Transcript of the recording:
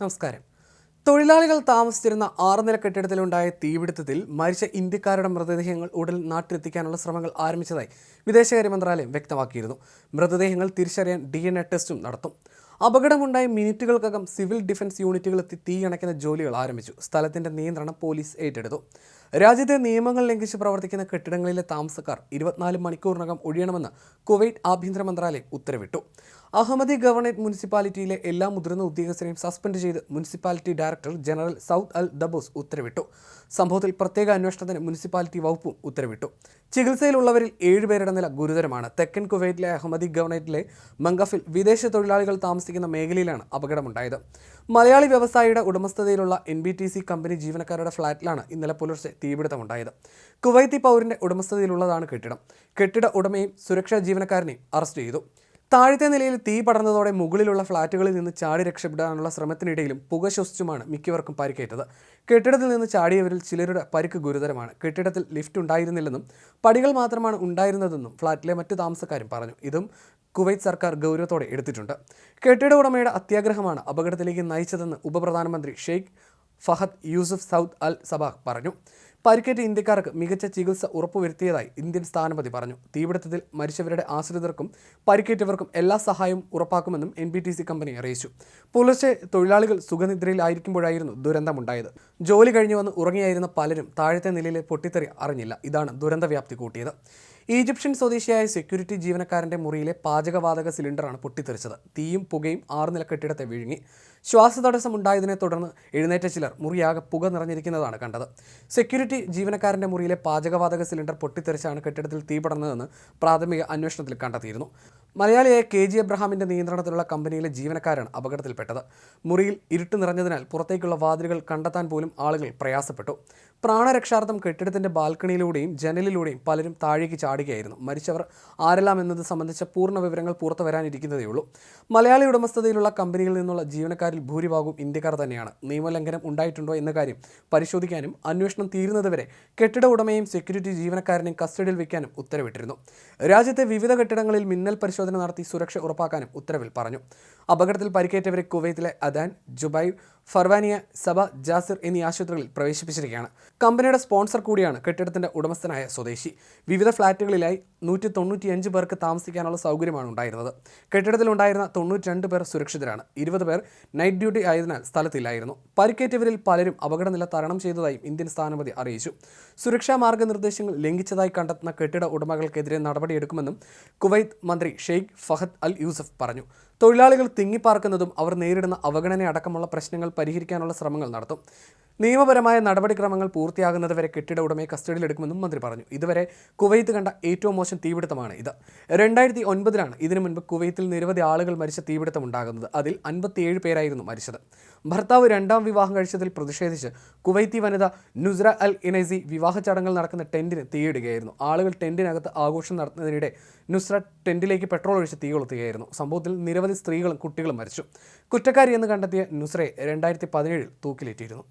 നമസ്കാരം. തൊഴിലാളികൾ താമസിച്ചിരുന്ന ആറ് നില കെട്ടിടത്തിലുണ്ടായ തീപിടുത്തത്തിൽ മരിച്ച ഇന്ത്യക്കാരുടെ മൃതദേഹങ്ങൾ ഉടൻ നാട്ടിലെത്തിക്കാനുള്ള ശ്രമങ്ങൾ ആരംഭിച്ചതായി വിദേശകാര്യ മന്ത്രാലയം വ്യക്തമാക്കിയിരുന്നു. മൃതദേഹങ്ങൾ തിരിച്ചറിയാൻ ഡി എൻ എ ടെസ്റ്റും നടത്തും. അപകടമുണ്ടായ മിനിറ്റുകൾക്കകം സിവിൽ ഡിഫൻസ് യൂണിറ്റുകളെത്തി തീയണയ്ക്കുന്ന ജോലികൾ ആരംഭിച്ചു. സ്ഥലത്തിന്റെ നിയന്ത്രണം പോലീസ് ഏറ്റെടുത്തു. രാജ്യത്തെ നിയമങ്ങൾ ലംഘിച്ച് പ്രവർത്തിക്കുന്ന കെട്ടിടങ്ങളിലെ താമസക്കാർ ഇരുപത്തിനാല് മണിക്കൂറിനകം ഒഴിയണമെന്ന് കുവൈറ്റ് ആഭ്യന്തര മന്ത്രാലയം ഉത്തരവിട്ടു. അഹമ്മദി ഗവർണേറ്റ് മുനിസിപ്പാലിറ്റിയിലെ എല്ലാ മുതിർന്ന ഉദ്യോഗസ്ഥരെയും സസ്പെൻഡ് ചെയ്ത് മുനിസിപ്പാലിറ്റി ഡയറക്ടർ ജനറൽ സൗത്ത് അൽ ദബോസ് ഉത്തരവിട്ടു. സംഭവത്തിൽ പ്രത്യേക അന്വേഷണത്തിന് മുനിസിപ്പാലിറ്റി വകുപ്പും ഉത്തരവിട്ടു. ചികിത്സയിലുള്ളവരിൽ ഏഴുപേരുടെ നില ഗുരുതരമാണ്. തെക്കൻ കുവൈറ്റിലെ അഹമ്മദി ഗവർണേറ്റിലെ മംഗഫിൽ വിദേശ തൊഴിലാളികൾ താമസിക്കുന്ന മേഖലയിലാണ് അപകടമുണ്ടായത്. മലയാളി വ്യവസായിയുടെ ഉടമസ്ഥതയിലുള്ള N B T C company ജീവനക്കാരുടെ ഫ്ളാറ്റിലാണ് ഇന്നലെ പുലർച്ചെ തീപിടുത്തമുണ്ടായത്. കുവൈത്തി പൗരന്റെ ഉടമസ്ഥതയിലുള്ളതാണ് കെട്ടിടം. കെട്ടിട ഉടമയും സുരക്ഷാ ജീവനക്കാരനെയും അറസ്റ്റ് ചെയ്തു. താഴത്തെ നിലയിൽ തീ പടർന്നതോടെ മുകളിലുള്ള ഫ്ളാറ്റുകളിൽ നിന്ന് ചാടി രക്ഷപ്പെടാനുള്ള ശ്രമത്തിനിടയിലും പുക ശ്വസിച്ചുമാണ് മിക്കവർക്കും പരിക്കേറ്റത്. കെട്ടിടത്തിൽ നിന്ന് ചാടിയവരിൽ ചിലരുടെ പരിക്ക് ഗുരുതരമാണ്. കെട്ടിടത്തിൽ ലിഫ്റ്റ് ഉണ്ടായിരുന്നില്ലെന്നും പടികൾ മാത്രമാണ് ഉണ്ടായിരുന്നതെന്നും ഫ്ളാറ്റിലെ മറ്റു താമസക്കാരും പറഞ്ഞു. ഇതും കുവൈത്ത് സർക്കാർ ഗൗരവത്തോടെ എടുത്തിട്ടുണ്ട്. കെട്ടിട ഉടമയുടെ അത്യാഗ്രഹമാണ് അപകടത്തിലേക്ക് നയിച്ചതെന്ന് ഉപപ്രധാനമന്ത്രി Sheikh Fahad Yousef Saud Al Sabah പറഞ്ഞു. പരിക്കേറ്റ ഇന്ത്യക്കാർക്ക് മികച്ച ചികിത്സ ഉറപ്പുവരുത്തിയതായി ഇന്ത്യൻ സ്ഥാനപതി പറഞ്ഞു. തീപിടുത്തത്തിൽ മരിച്ചവരുടെ ആശ്രിതർക്കും പരിക്കേറ്റവർക്കും എല്ലാ സഹായവും ഉറപ്പാക്കുമെന്നും N B T C company അറിയിച്ചു. പുലർച്ചെ തൊഴിലാളികൾ സുഖനിദ്രയിലായിരിക്കുമ്പോഴായിരുന്നു ദുരന്തമുണ്ടായത്. ജോലി കഴിഞ്ഞു വന്ന് ഉറങ്ങിയായിരുന്ന പലരും താഴത്തെ നിലയിലെ പൊട്ടിത്തെറി അറിഞ്ഞില്ല. ഇതാണ് ദുരന്തവ്യാപ്തി കൂട്ടിയത്. ഈജിപ്ഷ്യൻ സ്വദേശിയായ സെക്യൂരിറ്റി ജീവനക്കാരന്റെ മുറിയിലെ പാചകവാതക സിലിണ്ടറാണ് പൊട്ടിത്തെറിച്ചത്. തീയും പുകയും ആറ് നില കെട്ടിടത്തെ വിഴുങ്ങി. ശ്വാസതടസ്സം ഉണ്ടായതിനെ തുടർന്ന് എഴുന്നേറ്റ ചിലർ മുറിയാകെ പുക നിറഞ്ഞിരിക്കുന്നതാണ് കണ്ടത്. സെക്യൂരിറ്റി ജീവനക്കാരന്റെ മുറിയിലെ പാചകവാതക സിലിണ്ടർ പൊട്ടിത്തെറിച്ചാണ് കെട്ടിടത്തിൽ തീ പടർന്നതെന്ന് പ്രാഥമിക അന്വേഷണത്തിൽ കണ്ടെത്തിയിരുന്നു. മലയാളിയായ കെ ജി എബ്രഹാമിന്റെ നിയന്ത്രണത്തിലുള്ള കമ്പനിയിലെ ജീവനക്കാരാണ് അപകടത്തിൽപ്പെട്ടത്. മുറിയിൽ ഇരുട്ട് നിറഞ്ഞതിനാൽ പുറത്തേക്കുള്ള വാതിലുകൾ കണ്ടെത്താൻ പോലും ആളുകൾ പ്രയാസപ്പെട്ടു. പ്രാണരക്ഷാർത്ഥം കെട്ടിടത്തിന്റെ ബാൽക്കണിയിലൂടെയും ജനലിലൂടെയും പലരും താഴേക്ക് ചാടുകയായിരുന്നു. മരിച്ചവർ ആരെല്ലാം എന്നത് സംബന്ധിച്ച പൂർണ വിവരങ്ങൾ പുറത്തു വരാനിരിക്കുന്നതേയുള്ളൂ മലയാളി ഉടമസ്ഥതയിലുള്ള കമ്പനിയിൽ നിന്നുള്ള ജീവനക്കാരിൽ ഭൂരിഭാഗവും ഇന്ത്യക്കാർ തന്നെയാണ്. നിയമലംഘനം ഉണ്ടായിട്ടുണ്ടോ എന്ന കാര്യം പരിശോധിക്കാനും അന്വേഷണം തീരുന്നതുവരെ കെട്ടിട ഉടമയും സെക്യൂരിറ്റി ജീവനക്കാരനെയും കസ്റ്റഡിയിൽ വയ്ക്കാനും ഉത്തരവിട്ടിരുന്നു. രാജ്യത്തെ വിവിധ കെട്ടിടങ്ങളിൽ മിന്നൽ പരിശോധന നടത്തി സുരക്ഷ ഉറപ്പാക്കാനും ഉത്തരവിൽ പറഞ്ഞു. അപകടത്തിൽ പരിക്കേറ്റവരെ കുവൈത്തിലെ അദാൻ ജുബൈ ഫർവാനിയ സബ ജാസിർ എന്നീ ആശുപത്രികളിൽ പ്രവേശിപ്പിച്ചിരിക്കുകയാണ്. കമ്പനിയുടെ സ്പോൺസർ കൂടിയാണ് കെട്ടിടത്തിന്റെ ഉടമസ്ഥനായ സ്വദേശി. വിവിധ ഫ്ളാറ്റുകളിലായി നൂറ്റി തൊണ്ണൂറ്റിയഞ്ച് പേർക്ക് താമസിക്കാനുള്ള സൗകര്യമാണ് ഉണ്ടായിരുന്നത്. കെട്ടിടത്തിലുണ്ടായിരുന്ന തൊണ്ണൂറ്റി പേർ സുരക്ഷിതരാണ്. ഇരുപത് പേർ നൈറ്റ് ഡ്യൂട്ടി ആയതിനാൽ സ്ഥലത്തില്ലായിരുന്നു. പരിക്കേറ്റവരിൽ പലരും അപകടനില തരണം ചെയ്തതായും ഇന്ത്യൻ സ്ഥാനപതി അറിയിച്ചു. സുരക്ഷാ മാർഗനിർദ്ദേശങ്ങൾ ലംഘിച്ചതായി കണ്ടെത്തുന്ന കെട്ടിട ഉടമകൾക്കെതിരെ നടപടിയെടുക്കുമെന്നും കുവൈത്ത് മന്ത്രി ഷെയ്ഖ് ഫഹദ് അൽ യൂസഫ് പറഞ്ഞു. തൊഴിലാളികൾ തിങ്ങിപ്പാർക്കുന്നതും അവർ നേരിടുന്ന അവഗണന അടക്കമുള്ള പ്രശ്നങ്ങൾ പരിഹരിക്കാനുള്ള ശ്രമങ്ങൾ നടത്തും. നിയമപരമായ നടപടിക്രമങ്ങൾ പൂർത്തിയാകുന്നതുവരെ കെട്ടിട ഉടമയെ കസ്റ്റഡിയിലെടുക്കുമെന്നും മന്ത്രി പറഞ്ഞു. ഇതുവരെ കുവൈത്ത് കണ്ട ഏറ്റവും മോശം തീപിടുത്തമാണ് ഇത്. രണ്ടായിരത്തി ഒൻപതിലാണ് ഇതിനു മുൻപ് കുവൈത്തിൽ നിരവധി ആളുകൾ മരിച്ച തീപിടുത്തം ഉണ്ടാകുന്നത് അതിൽ അൻപത്തിയേഴ് പേരായിരുന്നു മരിച്ചത്. ഭർത്താവ് രണ്ടാം വിവാഹം കഴിച്ചതിൽ പ്രതിഷേധിച്ച് കുവൈത്തി വനിത നുസ്ര അൽ ഇനൈസി വിവാഹ ചടങ്ങുകൾ നടക്കുന്ന ടെന്റിന് തീയിടുകയായിരുന്നു. ആളുകൾ ടെന്റിനകത്ത് ആഘോഷം നടത്തുന്നതിനിടെ നുസ്ര ടെന്റിലേക്ക് പെട്രോൾ ഒഴിച്ച് തീ കൊളുത്തുകയായിരുന്നു. സംഭവത്തിൽ നിരവധി സ്ത്രീകളും കുട്ടികളും മരിച്ചു. കുറ്റക്കാരി എന്ന് കണ്ടെത്തിയ നുസ്രയെ രണ്ടായിരത്തി പതിനേഴിൽ തൂക്കിലേറ്റിയിരുന്നു.